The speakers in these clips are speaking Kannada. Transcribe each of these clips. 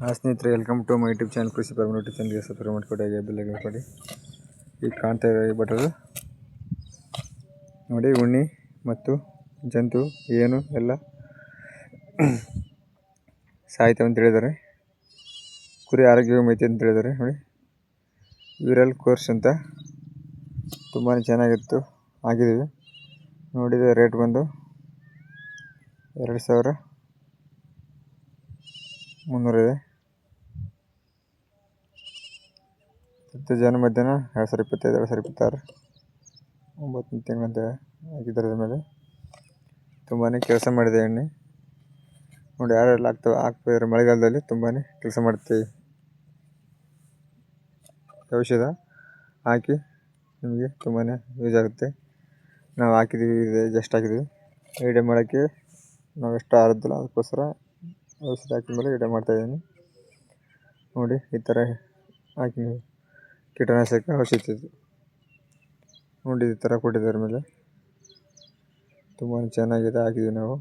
ಹಾಂ ಸ್ನೇಹಿತರೆ welcome to my YouTube channel ಕೃಷಿ ಪರ್ಮ ಯೂಟ್ಯೂಬ್ ಚಾನಲ್ಗೆ ಸಬ್ಸ್ಕ್ರೈಬ್ ಮಾಡಿಕೊಡಿ, ಹಾಗೆ ಬೆಲ್ ಕೊಡಿ. ಈಗ ಕಾಣ್ತಾ ಇರೋ ಈ ನೋಡಿ, ಉಣ್ಣಿ ಮತ್ತು ಜಂತು, ಏನು, ಎಲ್ಲ ಸಾಯ್ತವೆ ಅಂತ ಹೇಳಿದ್ದಾರೆ. ಕುರಿ ಆರೋಗ್ಯ ಅಂತ ಹೇಳಿದ್ದಾರೆ, ನೋಡಿ. ವಿರಲ್ ಕೋರ್ಸ್ ಅಂತ ತುಂಬಾ ಚೆನ್ನಾಗಿತ್ತು ಆಗಿದ್ದೀವಿ ನೋಡಿದ ರೇಟ್ ಬಂದು ಎರಡು ಸಾವಿರ ಮುನ್ನೂರಿದೆ ಹತ್ತು ಜನ ಮಧ್ಯಾಹ್ನ, ಎರಡು ಸಾವಿರ ಇಪ್ಪತ್ತೈದು, ಎರಡು ಸಾವಿರ ಇಪ್ಪತ್ತಾರು. ಒಂಬತ್ತು ತಿಂಗಳಂತೆ ಆಗಿದ್ದರದ ಮೇಲೆ ತುಂಬಾ ಕೆಲಸ ಮಾಡಿದೆ ಎಣ್ಣೆ. ನೋಡಿ ಯಾರೆಲ್ಲ ಆಗ್ತವೆ ಹಾಕ್ತಿದ್ದಾರೆ ಮಳೆಗಾಲದಲ್ಲಿ ತುಂಬಾ ಕೆಲಸ ಮಾಡ್ತೀವಿ. ಔಷಧ ಹಾಕಿ ನಿಮಗೆ ತುಂಬಾ ಯೂಸ್ ಆಗುತ್ತೆ. ನಾವು ಹಾಕಿದ್ದೀವಿ, ಇದೆ ಜಸ್ಟ್ ಹಾಕಿದ್ದೀವಿ. ಎಡೆ ಮಾಡೋಕ್ಕೆ ನಾವು ಎಷ್ಟು ಆರದಿಲ್ಲ, ಅದಕ್ಕೋಸ್ಕರ ಔಷಧ ಹಾಕಿದ ಮೇಲೆ ಎಡೆ ಮಾಡ್ತಾಯಿದ್ದೀನಿ ನೋಡಿ, ಈ ಥರ ಹಾಕಿ ಕೀಟನಾಶಕ ಔಷಧಿ ಇದು. ನೋಡಿ ಥರ ಕೊಟ್ಟಿದ್ದಾರೆ ಮೇಲೆ. ತುಂಬಾ ಚೆನ್ನಾಗಿದೆ ಹಾಕಿದ್ದೀವಿ ನಾವು.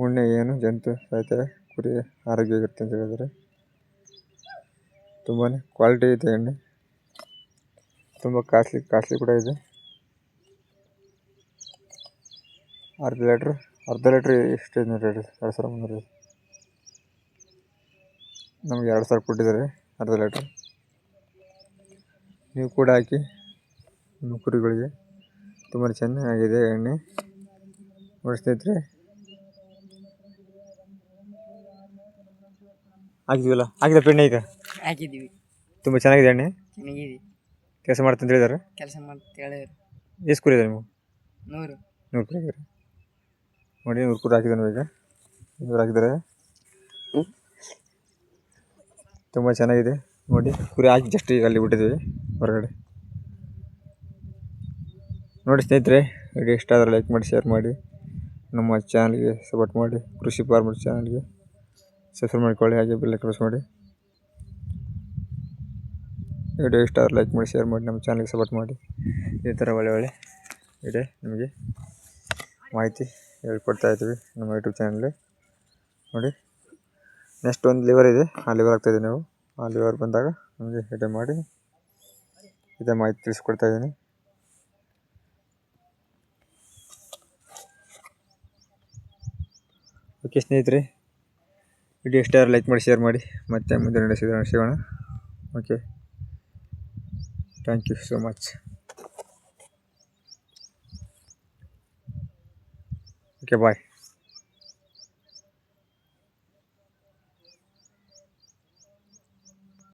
ಉಣ್ಣೆ ಏನು, ಜಂತು ಸಾಯ್ತವೆ ಕುರಿ ಆರೋಗ್ಯವಾಗಿರುತ್ತೆ ಅಂತ ಹೇಳಿದರೆ. ತುಂಬಾ ಕ್ವಾಲಿಟಿ ಇದೆ ಎಣ್ಣೆ. ತುಂಬ ಕಾಸ್ಟ್ಲಿ ಕಾಸ್ಟ್ಲಿ ಕೂಡ ಇದೆ. ಅರ್ಧ ಲೀಟ್ರ್ ಅರ್ಧ ಲೀಟ್ರ್ ಎಷ್ಟು ನೋಡಿ, ಎರಡು ಸಾವಿರ ಮುನ್ನೂರು. ನಮಗೆ ಎರಡು ಸಾವಿರ ಕೊಟ್ಟಿದ್ದಾರೆ, ಅರ್ಧ ಲೀಟ್ರ್ ನೀವು ಕೂಡ ಹಾಕಿ ನಿಮ್ಮ ಕುರಿಗಳಿಗೆ ತುಂಬ ಚೆನ್ನಾಗಿದೆ ಎಣ್ಣೆ. ನೋಡಿ ಸ್ನೇಹಿತರೆ ಆಗಿದೆ ಹಾಕಿದ ಪೆಣ್ಣೆ ಈಗ? ಹಾಕಿದ್ದೀವಿ. ತುಂಬ ಚೆನ್ನಾಗಿದೆ ಎಣ್ಣೆ. ಚೆನ್ನಾಗಿದೆ. ಕೆಲಸ ಮಾಡ್ತಂತ ಹೇಳಿದ್ದಾರೆ ಕೆಲಸ ಮಾಡ್ತಾ ಹೇಳಿದ್ರು ಎಷ್ಟು ಕುರಿ ಇದೆ ನೀವು ನೂರು. ನೂರು ಕುರಿ ಹಾಕಿದ್ದಾರೆ ನೋಡಿ ನೂರು ಕುರಿ ಹಾಕಿದ್ದಾನೆ ಈಗ ನೂರು ಹಾಕಿದ್ದಾರೆ ತುಂಬ ಚೆನ್ನಾಗಿದೆ. ನೋಡಿ, ಕುರಿ ಹಾಕಿ ಜಸ್ಟ್ ಈಗ ಅಲ್ಲಿ ಬಿಟ್ಟಿದ್ವಿ ಹೊರಗಡೆ. ನೋಡಿ ಸ್ನೇಹಿತರೆ ವಿಡಿಯೋ ಇಷ್ಟ ಆದರೆ ಲೈಕ್ ಮಾಡಿ ಶೇರ್ ಮಾಡಿ. ನಮ್ಮ ಚಾನಲ್ಗೆ ಸಪೋರ್ಟ್ ಮಾಡಿ, ಕೃಷಿ ಫಾರ್ಮರ್ ಚಾನಲ್ಗೆ ಸಬ್ಸ್ಕ್ರೈಬ್ ಮಾಡ್ಕೊಳ್ಳಿ, ಹಾಗೆ ಬೆಲ್ಲ ಕ್ರಾಸ್ ಮಾಡಿ. ವಿಡಿಯೋ ಇಷ್ಟ ಆದರೆ ಲೈಕ್ ಮಾಡಿ ಶೇರ್ ಮಾಡಿ, ನಮ್ಮ ಚಾನಲ್ಗೆ ಸಪೋರ್ಟ್ ಮಾಡಿ. ಈ ಥರ ಒಳ್ಳೆ ಒಳ್ಳೆ ವಿಡಿಯೋ ನಿಮಗೆ ಮಾಹಿತಿ ಹೇಳ್ಕೊಡ್ತಾ ಇದ್ದೀವಿ ನಮ್ಮ ಯೂಟ್ಯೂಬ್ ಚಾನಲ್ಲಿ ನೋಡಿ ನೆಕ್ಸ್ಟ್ ಒಂದು ಲಿವರ್ ಇದೆ, ಆ ಲಿವರ್ ಹಾಕ್ತಾಯಿದ್ದೀವಿ ನಾವು. ಆ ಲಿವರ್ ಬಂದಾಗ ನಮಗೆ ಎಡೆ ಮಾಡಿ ಇದೇ ಮಾಹಿತಿ ತಿಳಿಸ್ಕೊಡ್ತಾ ಇದ್ದೀನಿ. ಓಕೆ ಸ್ನೇಹಿತರೆ, ವಿಡಿಯೋ ಇಷ್ಟ ಲೈಕ್ ಮಾಡಿ, ಶೇರ್ ಮಾಡಿ. ಮತ್ತೆ ಮುಂದೆ ನಡೆಸಿದ ಸಿಗೋಣ. Okay. Thank you so much. Okay, bye.